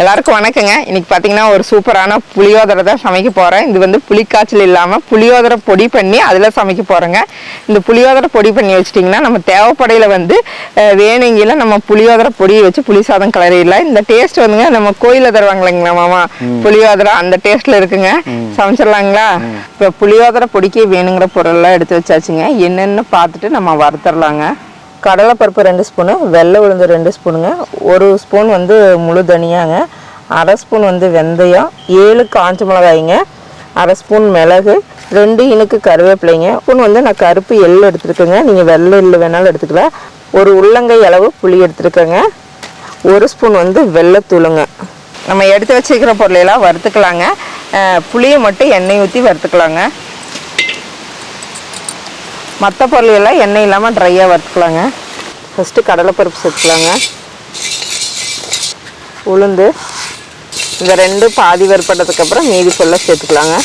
எல்லாருக்கும் வணக்கங்க. இன்னைக்கு பார்த்தீங்கன்னா ஒரு சூப்பரான புளியோதரை தான் சமைக்க போகிறேன் இது வந்து புளிக்காய்ச்சல் இல்லாமல் புளியோதரை பொடி பண்ணி அதில் சமைக்க போகிறேங்க இந்த புளியோதரை பொடி பண்ணி வச்சிட்டிங்கன்னா நம்ம தேவைப்படையில் வந்து வேணுங்கில நம்ம புளியோதரை பொடியை வச்சு புளி சாதம் கிளறிடலாம் இந்த டேஸ்ட் வந்துங்க நம்ம கோயிலில் தருவாங்க இல்லைங்களா மாமா. புளியோதரை அந்த டேஸ்ட்டில் இருக்குங்க. சமைச்சிடலாங்களா? இப்போ புளியோதரை பொடிக்கு வேணுங்கிற பொருளெல்லாம் எடுத்து வச்சாச்சுங்க. என்னென்னு பார்த்துட்டு நம்ம வறுத்தரலாங்க. கடலைப்பருப்பு ரெண்டு ஸ்பூனு வெள்ளை உளுந்து ரெண்டு ஸ்பூனுங்க. ஒரு ஸ்பூன் வந்து முழு தனியாங்க. அரை ஸ்பூன் வந்து வெந்தயம் ஏழு காஞ்ச மிளகாய்ங்க அரை ஸ்பூன் மிளகு ரெண்டு இனுக்கு கருவேப்பிலைங்க. ஸ்பூன் வந்து நான் கருப்பு எள் எடுத்துருக்கேங்க. நீங்கள் வெள்ளை எள் வேணாலும் எடுத்துக்கலாம். ஒரு உள்ளங்கை அளவு புளி எடுத்துருக்கேங்க. ஒரு ஸ்பூன் வந்து வெள்ளைத்தூளுங்க. நம்ம எடுத்து வச்சுக்கிற பொருளையெல்லாம் வறுத்துக்கலாங்க. புளியை மட்டும் எண்ணெய் ஊற்றி வறுத்துக்கலாங்க. மற்ற பொருள் எல்லாம் எண்ணெய் இல்லாமல் ட்ரையாக வறுத்துக்கலாங்க. ஃபஸ்ட்டு கடலைப்பருப்பு சேர்த்துக்கலாங்க. உளுந்து இந்த ரெண்டு பாதி வறுபட்டதுக்கப்புறம் மீதி பொருளை சேர்த்துக்கலாங்க.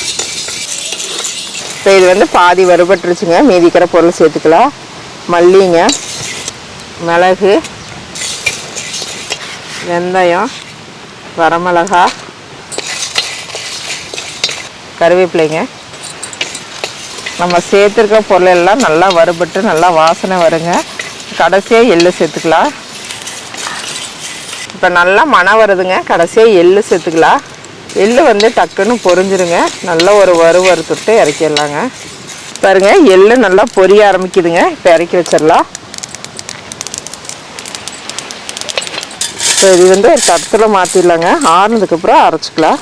இப்போ இது வந்து பாதி வறுபட்டுருச்சுங்க. மீதிக்கிற பொருள் சேர்த்துக்கலாம். மல்லிங்க மிளகு வெந்தயம் வரமிளகா கருவேப்பிலைங்க. நம்ம சேர்த்துருக்க பொருள் எல்லாம் நல்லா வறுபட்டு நல்லா வாசனை வருங்க. கடைசியாக எள்ளு சேர்த்துக்கலாம். இப்போ நல்லா மணம் வருதுங்க. கடைசியாக எள்ளு சேர்த்துக்கலாம். எள்ளு வந்து டக்குன்னு பொறிஞ்சிருங்க நல்லா ஒரு வறு வறுத்துட்டு இறக்கிடலாங்க. பாருங்க எள்ளு நல்லா பொரிய ஆரம்பிக்குதுங்க. இப்போ இறக்கி வச்சிடலாம். இப்போ இது வந்து ஒரு தட்டில் மாற்றிடலாங்க ஆறுனதுக்கப்புறம் அரைச்சிக்கலாம்.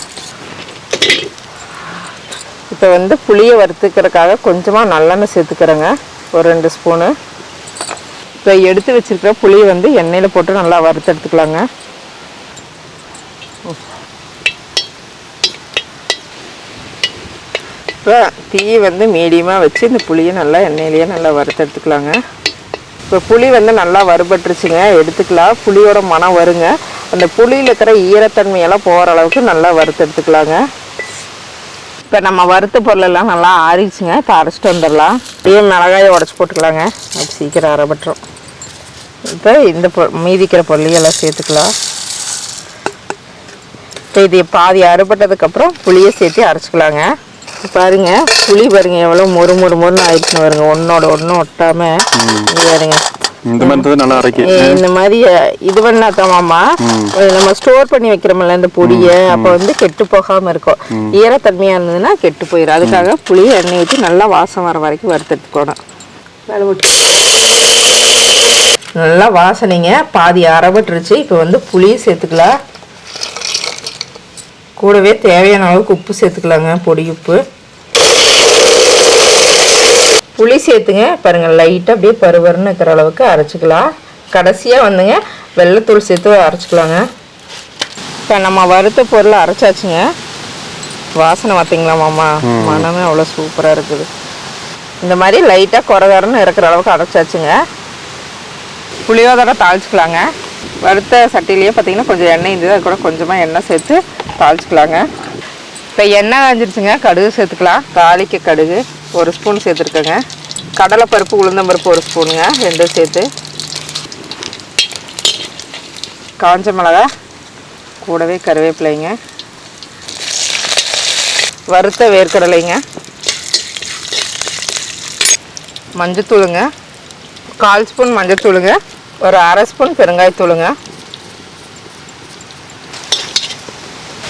இப்போ வந்து புளியை வறுத்துக்கிறதுக்காக கொஞ்சமாக நல்லெண்ணெய் சேர்த்துக்கிறேங்க. ஒரு ரெண்டு ஸ்பூனு. இப்போ எடுத்து வச்சிருக்கிற புளியை வந்து எண்ணெயில் போட்டு நல்லா வறுத்து எடுத்துக்கலாங்க. இப்போ தீ வந்து மீடியமாக வச்சு இந்த புளியை நல்லா எண்ணெயிலேயே நல்லா வறுத்து எடுத்துக்கலாங்க. இப்போ புளி வந்து நல்லா வறுபட்டுருச்சுங்க. எடுத்துக்கலாம். புளியோட மனம் வருங்க. அந்த புளியில் இருக்கிற ஈரத்தன்மையெல்லாம் போகிற அளவுக்கு நல்லா வறுத்து எடுத்துக்கலாங்க. இப்போ நம்ம வறுத்த பொருளெல்லாம் நல்லா ஆறிடுச்சுங்க. இப்போ அரைச்சிட்டு வந்துடலாம். அப்படியே மிளகாயை உடச்சி போட்டுக்கலாங்க. அது சீக்கிரம் அரைபட்டுரும். இப்போ இந்த பொ மீதிக்கிற பொருளையெல்லாம் சேர்த்துக்கலாம். இப்போ இது பாதி அறுபட்டதுக்கப்புறம் புளியை சேர்த்து அரைச்சிக்கலாங்க. பாருங்க புளி பாருங்க எவ்வளோ மொறு மொறு மொறுன்னு ஆயிடுச்சுன்னு வருங்க ஒன்றோட ஒன்றும் ஒட்டாமல் பாருங்க. இந்த மாதிரி நல்லா அரைக்கி. ஏ, இந்த மாதிரி இது பண்ணாதாமாமா நம்ம ஸ்டோர் பண்ணி வைக்கிறோம்ல இந்த பொடியை அப்போ வந்து கெட்டு போகாம இருக்கும். ஈரத்தன்மையா இருந்ததுன்னா கெட்டு போயிடும் அதுக்காக புளி எண்ணெய் ஊற்றி நல்லா வாசம் வர வரைக்கும் வறுத்தெடுத்துக்கணும். நல்லா வாசனைங்க. பாதி அரைபட்டுருச்சு. இப்போ வந்து புளி சேர்த்துக்கலாம். கூடவே தேவையான அளவுக்கு உப்பு சேர்த்துக்கலாங்க. பொடி உப்பு. புளி சேர்த்துங்க. பாருங்க லைட்டாக அப்படியே பருவருன்னு இருக்கிற அளவுக்கு அரைச்சிக்கலாம். கடைசியாக வந்துங்க வெள்ளைத்தூள் சேர்த்து அரைச்சிக்கலாங்க. இப்போ நம்ம வறுத்த பொருளை அரைச்சாச்சுங்க. வாசனை பார்த்தீங்களா மாமா? மனமே அவ்வளோ சூப்பராக இருக்குது. இந்த மாதிரி லைட்டாக குறகரன்னு இருக்கிற அளவுக்கு அரைச்சாச்சுங்க. புளியோதரை தாளிச்சுக்கலாங்க. வறுத்த சட்டிலேயே பார்த்தீங்கன்னா கொஞ்சம் எண்ணெய் இருந்தது. அது கூட கொஞ்சமாக எண்ணெய் சேர்த்து தாளிச்சுக்கலாங்க. இப்போ எண்ணெய் காஞ்சிருச்சுங்க கடுகு சேர்த்துக்கலாம். தாளிக்க கடுகு ஒரு ஸ்பூன் சேர்த்துருக்கேங்க. கடலைப்பருப்பு உளுந்தம்பருப்பு ஒரு ஸ்பூனுங்க ரெண்டும் சேர்த்து. காஞ்ச மிளகா கூடவே கருவேப்பிலைங்க. வறுத்த வேர்க்கடலைங்க. மஞ்சத்தூளுங்க. கால் ஸ்பூன் மஞ்சத்தூளுங்க. ஒரு அரை ஸ்பூன் பெருங்காயத்தூளுங்க.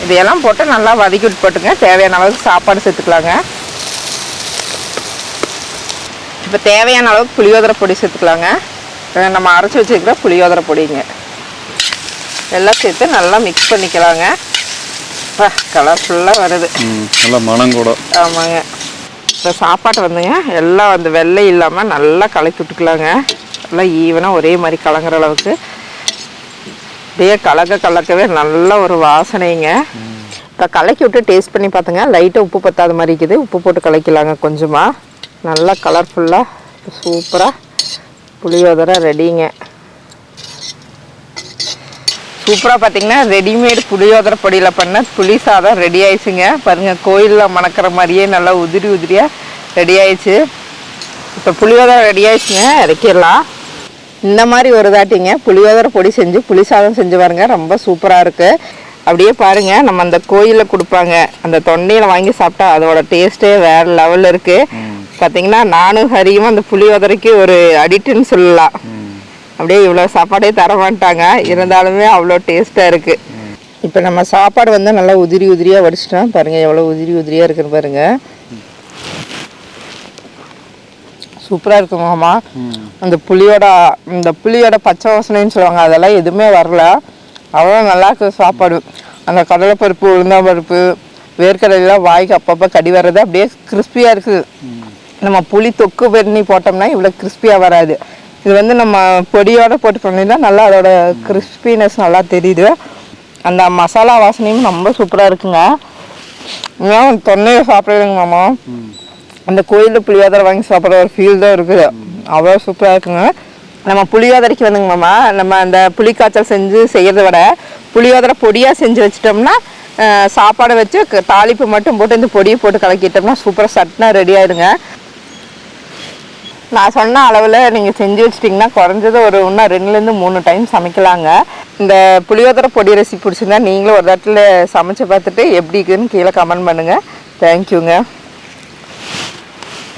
இதையெல்லாம் போட்டு நல்லா வதக்கி விட்டு போட்டுங்க. தேவையான அளவுக்கு சாப்பாடு சேர்த்துக்கலாங்க. இப்போ தேவையான அளவுக்கு புளியோதரை பொடி சேர்த்துக்கலாங்க. நம்ம அரைச்சி வச்சுருக்கிற புளியோதரை பொடிங்க. எல்லாம் சேர்த்து நல்லா மிக்ஸ் பண்ணிக்கலாங்க. கலர்ஃபுல்லாக வருது. நல்லா மனம் கூட ஆமாங்க. இப்போ சாப்பாட்டை வந்துங்க. எல்லாம் அந்த வெள்ளை இல்லாமல் நல்லா கலக்கி விட்டுக்கலாங்க. நல்லா ஈவனாக ஒரே மாதிரி கலங்குற அளவுக்கு. அப்படியே கலக்க கலக்கவே நல்ல ஒரு வாசனைங்க. இப்போ கலக்கி விட்டு டேஸ்ட் பண்ணி பார்த்துங்க லைட்டாக உப்பு பத்தாத மாதிரி இருக்குது. உப்பு போட்டு கலக்கிலாங்க கொஞ்சமாக நல்லா கலர்ஃபுல்லாக சூப்பராக புளியோதரை ரெடிங்க சூப்பராக பார்த்தீங்கன்னா ரெடிமேட் புளியோதரை பொடியில் பண்ண புளி சாதம் ரெடி ஆயிடுச்சுங்க. பாருங்கள் கோயிலில் மணக்கிற மாதிரியே நல்லா உதிரி உதிரியாக ரெடி ஆயிடுச்சு. இப்போ புளியோதரை ரெடி ஆயிடுச்சுங்க. இறக்கிடலாம். இந்த மாதிரி ஒரு தாட்டிங்க புளியோதரை பொடி செஞ்சு புளி சாதம் செஞ்சு பாருங்க ரொம்ப சூப்பராக இருக்குது அப்படியே பாருங்க நம்ம அந்த கோயிலில் கொடுப்பாங்க. அந்த தொண்டையில் வாங்கி சாப்பிட்டா அதோட டேஸ்ட்டே வேற லெவலில் இருக்கு. பார்த்தீங்கன்னா நானும் ஹரியும் அந்த புளியோதரைக்கு ஒரு அடிக்ட்டுன்னு சொல்லலாம். அப்படியே இவ்வளோ சாப்பாடே தர மாட்டாங்க. இருந்தாலுமே அவ்வளோ டேஸ்ட்டாக இருக்கு. இப்போ நம்ம சாப்பாடு வந்து நல்லா உதிரி உதிரியாக வடிச்சிட்டோம். பாருங்க எவ்வளோ உதிரி உதிரியாக இருக்குன்னு பாருங்க. சூப்பராக இருக்கு முகமா அந்த புளியோட இந்த புளியோட பச்சை வாசனைன்னு சொல்லுவாங்க அதெல்லாம் எதுவுமே வரல. அவ்வளோ நல்லா இருக்கு சாப்பாடு. அந்த கடலைப்பருப்பு உளுந்தாம்பருப்பு வேர்க்கடலாம் வாய்க்கு அப்பப்போ கடி வர்றது அப்படியே கிறிஸ்பியாக இருக்குது நம்ம புளி தொக்கு பண்ணி போட்டோம்னா இவ்வளோ கிறிஸ்பியாக வராது. இது வந்து நம்ம பொடியோட போட்டு பண்ணினா நல்லா அதோட கிறிஸ்பினஸ் நல்லா தெரியுது. அந்த மசாலா வாசனையும் ரொம்ப சூப்பராக இருக்குங்க. இன்னும் தொன்னையை சாப்பிடுறதுங்க மாமா. அந்த கோயிலில் புளியோதரை வாங்கி சாப்பிட்ற ஒரு ஃபீல் தான் இருக்குது அவ்வளோ சூப்பராக இருக்குங்க. நம்ம புளியோதரைக்கு வந்துங்க மாமா. நம்ம அந்த புளிக்காய்ச்சல் செஞ்சு செய்கிறத விட புளியோதரை பொடியாக செஞ்சு வச்சிட்டோம்னா சாப்பாடை வச்சு தாளிப்பு மட்டும் போட்டு இந்த பொடியை போட்டு கலக்கிட்டோம்னா சூப்பராக சட்னா ரெடி ஆயிடுங்க. நான் சொன்ன அளவில் நீங்கள் செஞ்சு வச்சிட்டிங்கன்னா குறைஞ்சது ஒரு இன்னும் ரெண்டுலேருந்து மூணு டைம் சமைக்கலாங்க. இந்த புளியோதரை பொடி ரெசிபி பிடிச்சிருந்தா நீங்களும் ஒரு இடத்துல சமைச்சு பார்த்துட்டு எப்படி இருக்குன்னு கீழே கமெண்ட் பண்ணுங்கள் தேங்க்யூங்க